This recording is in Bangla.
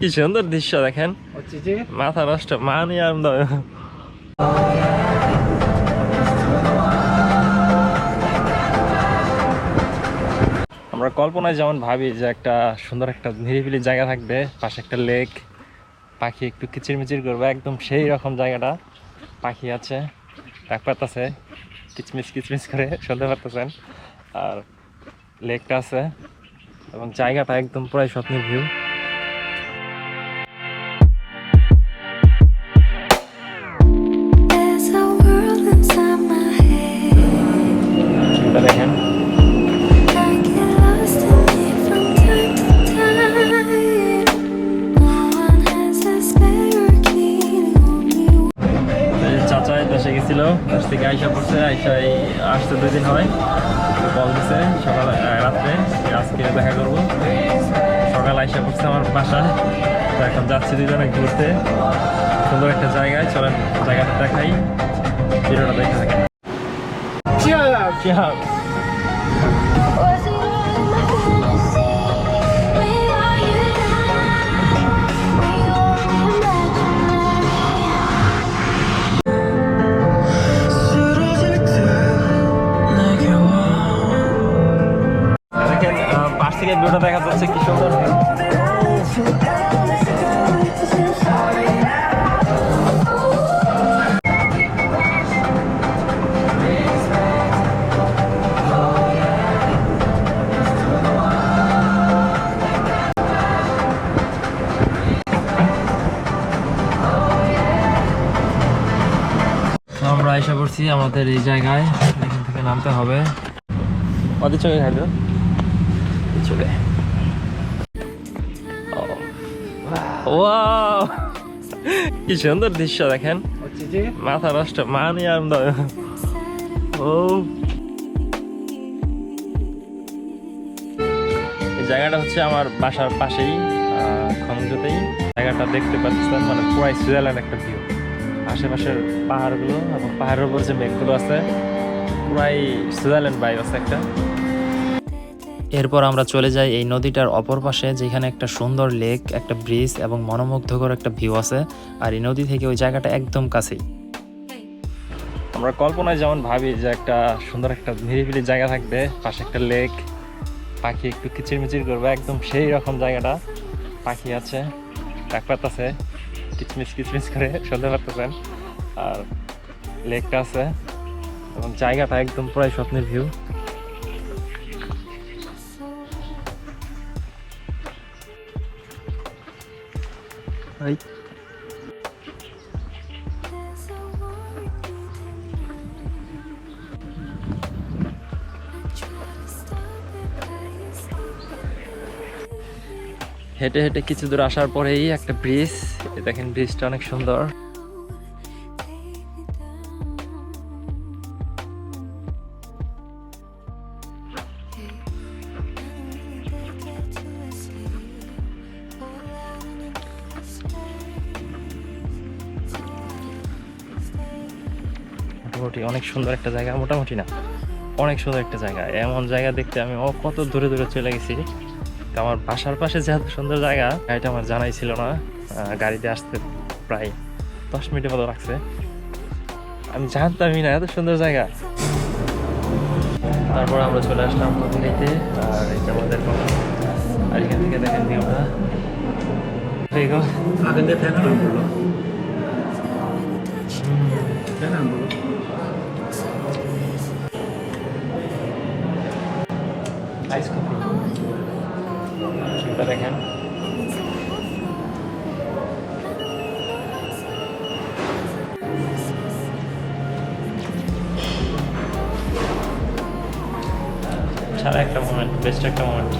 কি সুন্দর দৃশ্য দেখেন। মাথা নষ্ট মানি আনন্দ আমরা কল্পনায় যেমন ভাবি যে একটা সুন্দর একটা নিরিবিলি জায়গা থাকবে পাশে একটা লেক পাখি একটু কিচিরমিচির করবে একদম সেই রকম জায়গাটা পাখি আছে ডাক পাতাছে কিচমিচ কিচমিচ করে শুনতে পারতেছেন। আর লেকটা আছে এবং জায়গাটা একদম প্রায় স্বপ্নের ভিউ। দেশে গেছিল দেশ থেকে আইসা পড়ছে আইসা এই আসতে দুই দিন হয়। কল দিছে সকাল রাত্রে আজকে দেখা করব। সকাল আইসা পড়ছে আমার বাসায়। তো এখন যাচ্ছি দুজনে ঘুরতে। সুন্দর একটা জায়গায় চলেন জায়গাটা দেখাই। ভিডিওটা দেখে থাকেন। থেকে ভিডিওটা দেখা যাচ্ছে, কি সুন্দর। আমরা এসে পড়ছি আমাদের এই জায়গায়, এখান থেকে নামতে হবে। ওদের চোখে খাইলো চুলে। কি সুন্দর দৃশ্য দেখেন। মাথা নষ্ট মানি আনন্দ। ও। জায়গাটা হচ্ছে আমার বাসার পাশেই খঞ্জতেই জায়গাটা দেখতে পাচ্ছেন মানে পুরাই সুইজারল্যান্ড একটা ভিউ আশেপাশের পাহাড়গুলো এবং পাহাড়ের উপর যে মেঘগুলো আছে, পুরাই সুইজারল্যান্ড বাইক আছে একটা। এরপর আমরা চলে যাই এই নদীটার অপর পাশে, যেখানে একটা সুন্দর লেক একটা ব্রিজ এবং মনোমুগ্ধকর একটা ভিউ আছে। আর এই নদী থেকে ওই জায়গাটা একদম কাছেই। আমরা কল্পনায় যেমন ভাবি যে একটা সুন্দর একটা নিরিবিলি জায়গা থাকবে, পাশে একটা লেক পাখি একটু কিচিরমিচির করবে, একদম সেই রকম জায়গাটা। পাখি আছে, ডাক পাতাছে, কিচমিচ কিচমিচ করে শুনতে পারতেছেন। আর লেকটা আছে এবং জায়গাটা একদম পুরাই স্বপ্নের ভিউ হেঁটে হেঁটে কিছু দূর আসার পরেই একটা ব্রিজ দেখেন ব্রিজটা অনেক সুন্দর। মোটামুটি অনেক সুন্দর একটা জায়গা মোটামুটি না অনেক সুন্দর একটা জায়গা। এমন জায়গা দেখতে আমি ও কত দূরে দূরে চলে গেছি। তো আমার বাসার পাশে যে এত সুন্দর জায়গা এটা আমার জানাই ছিল না। গাড়িতে আসতে প্রায় দশ মিনিটের মতো লাগছে। আমি জানতামই না এত সুন্দর জায়গা। তারপর আমরা চলে আসলাম নদীতে আর এটা আমাদের আর এখান থেকে দেখেন আমরা আগে ফ্যান আরাম করল ফ্যান আরাম করল আইস কফি ভিউটা দেখেন সারা একটা মোমেন্ট বেস্ট একটা মোমেন্ট